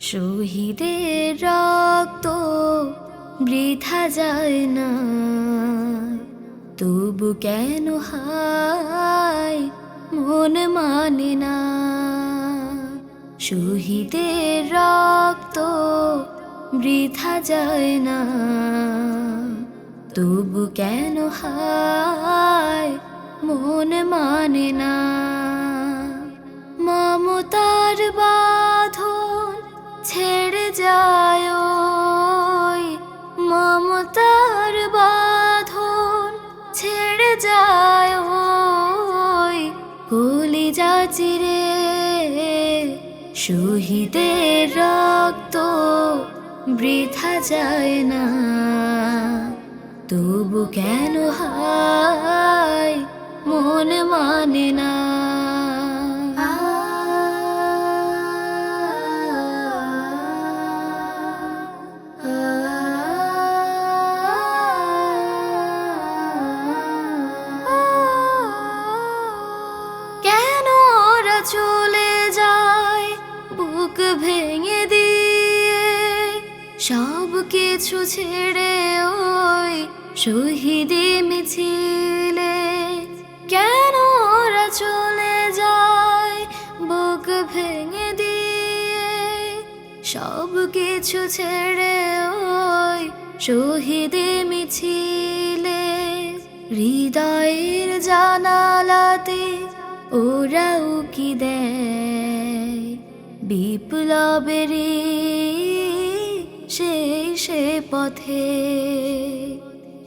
শহীদের রক্ত বৃথা যায় না। তবু কেন হায় মন মানে না? শহীদের রক্ত বৃথা যায় না। তবু কেন হায় মন মানে না? মমতার বাঁধন ছেড়ে যায় মমতার বাঁধন ছেড়ে যায় ওই কলিজা চিরে, শহীদের রক্ত বৃথা যায় না। তবু কেন হায় চলে যায়, বুক ভেঙে দিয়ে। সব কিছু ছেড়ে ওই শহীদি মিছিলে। কেন ওরা চলে যায়, বুক ভেঙে দিয়ে? সব কিছু ছেড়ে ওই শহীদি মিছিলে। হৃদয়ের জানালাতে ওরা উকি দেয়? বিপ্লবেরই সেই সে পথে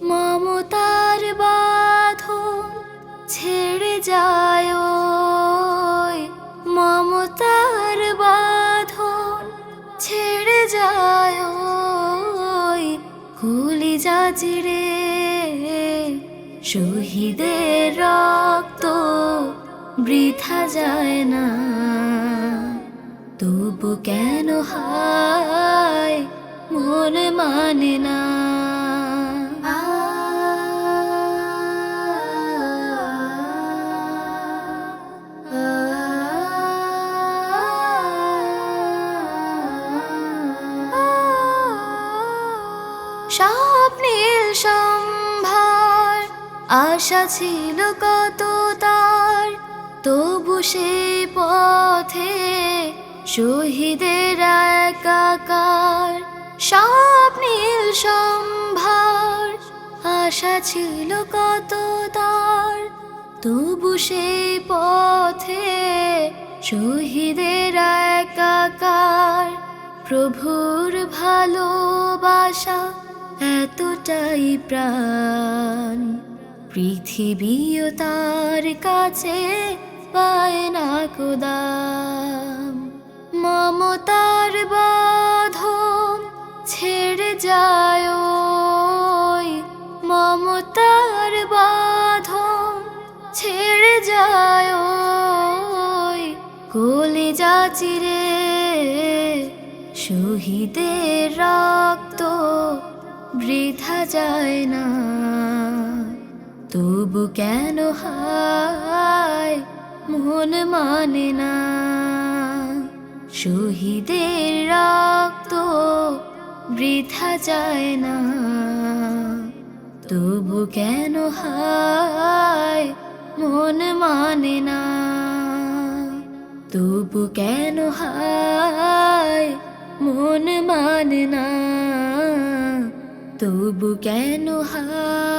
মমতার বাঁধন ছেড়ে যায় মমতার বাঁধন ছেড়ে যায় ওই কলিজা চিরে শহীদের রক্ত বৃথা যায় না। তবু কেন হায়, মন মানে না। স্বপ্নীল সম্ভার, আশা ছিল কত তার তবু সে পথে শহীদের একাকার সব স্বপ্নীল সম্ভার। আশা ছিল কত তার। তবু সে পথে শহীদের একাকার। প্রভুর ভালোবাসা এতটাই প্রাণ। পৃথিবীও তার কাছে পায় না কোদাম মমতার বাঁধন ছেড়ে যায় মমতার বাঁধন ছেড়ে যায় ওই কলিজা চিরে শহীদের রক্ত বৃথা যায় না। তবু কেন হায় মন মানে না। শহীদের রক্ত বৃথা যায় না। তবু কেন হায় মন মানে না। তবু কেন হায় মন মানে না। তবু কেন হায়